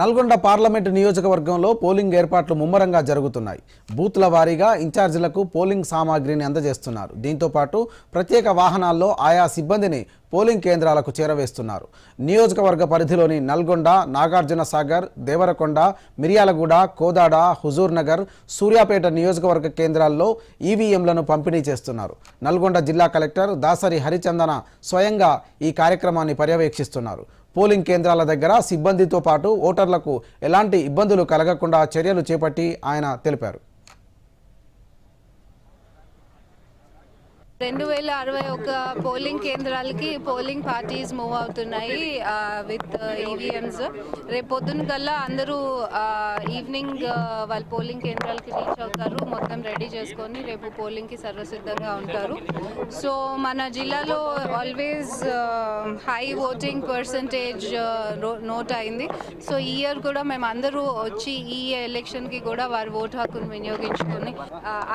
Nalgonda parliament నియోజకవర్గంలో polling ఏర్పాట్లు ముమ్మరంగా జరుగుతున్నాయి. బూత్ల వారీగా ఇన్ఛార్జీలకు పోలింగ్ సామాగ్రిని అందజేస్తున్నారు. దీంతో పాటు ప్రత్యేక వాహనాల్లో ఆయా సిబ్బందిని పోలింగ్ కేంద్రాలకు చేరవేస్తున్నారు. నియోజకవర్గ పరిధిలోని నల్గొండ నాగార్జున సాగర్ దేవరకొండ మిర్యాలగూడ కోదాడ హుజూర్ నగర్ సూర్యాపేట నియోజకవర్గ కేంద్రాల్లో ఈవీఎంలను పంపిణీ చేస్తున్నారు. నల్గొండ జిల్లా కలెక్టర్ దాసరి హరిచందన స్వయంగా ఈ కార్యక్రమాన్ని పర్యవేక్షిస్తున్నారు. పోలింగ్ కేంద్రాల దగ్గర సిబ్బందితో పాటు ఓటర్లకు ఎలాంటి ఇబ్బందులు కలగకుండా చర్యలు చేపట్టి ఆయన తెలిపారు. రెండు వేల అరవై ఒక పోలింగ్ కేంద్రాలకి పోలింగ్ పార్టీస్ మూవ్ అవుతున్నాయి విత్ ఈవీఎంస్ uh, రేపు పొద్దున కల్లా అందరూ ఈవినింగ్ వాళ్ళు పోలింగ్ కేంద్రాలకి రీచ్ అవుతారు మొత్తం రెడీ చేసుకొని రేపు పోలింగ్కి సర్వసిద్ధంగా ఉంటారు. సో మన జిల్లాలో always high voting percentage note అయింది. సో ఈ ఇయర్ కూడా మేము అందరూ వచ్చి ఈ ఎలక్షన్కి కూడా వారి ఓటు హక్కును వినియోగించుకొని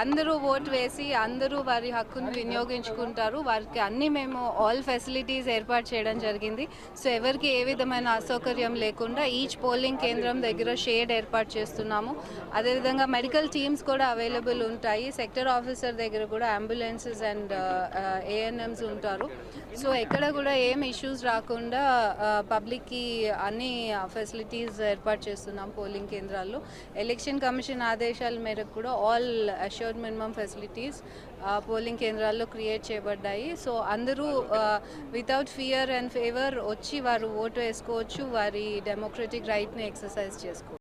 అందరూ ఓటు వేసి అందరూ వారి హక్కును వినియోగించుకుంటారు వారికి అన్ని మేము ఆల్ ఫెసిలిటీస్ ఏర్పాటు చేయడం జరిగింది. సో ఎవరికి ఏ విధమైన అసౌకర్యం లేకుండా ఈచ్ పోలింగ్ కేంద్రం దగ్గర షేడ్ ఏర్పాటు చేస్తున్నాము. అదేవిధంగా మెడికల్ టీమ్స్ కూడా అవైలబుల్ ఉంటాయి. సెక్టర్ ఆఫీసర్ దగ్గర కూడా అంబులెన్సెస్ అండ్ ఏఎన్ఎంస్ ఉంటారు. సో ఎక్కడ కూడా ఏం ఇష్యూస్ రాకుండా uh, పబ్లిక్కి అన్ని ఫెసిలిటీస్ ఏర్పాటు చేస్తున్నాం పోలింగ్ కేంద్రాల్లో. ఎలక్షన్ కమిషన్ ఆదేశాల మేరకు కూడా all assured minimum facilities polling కేంద్రాల్లో క్రియేట్ చేయబడ్డాయి. సో అందరూ వితౌట్ ఫియర్ అండ్ ఫేవర్ వచ్చి వారు ఓటు వేసుకోవచ్చు వారి డెమోక్రటిక్ రైట్ని ఎక్సర్సైజ్ చేసుకోవచ్చు.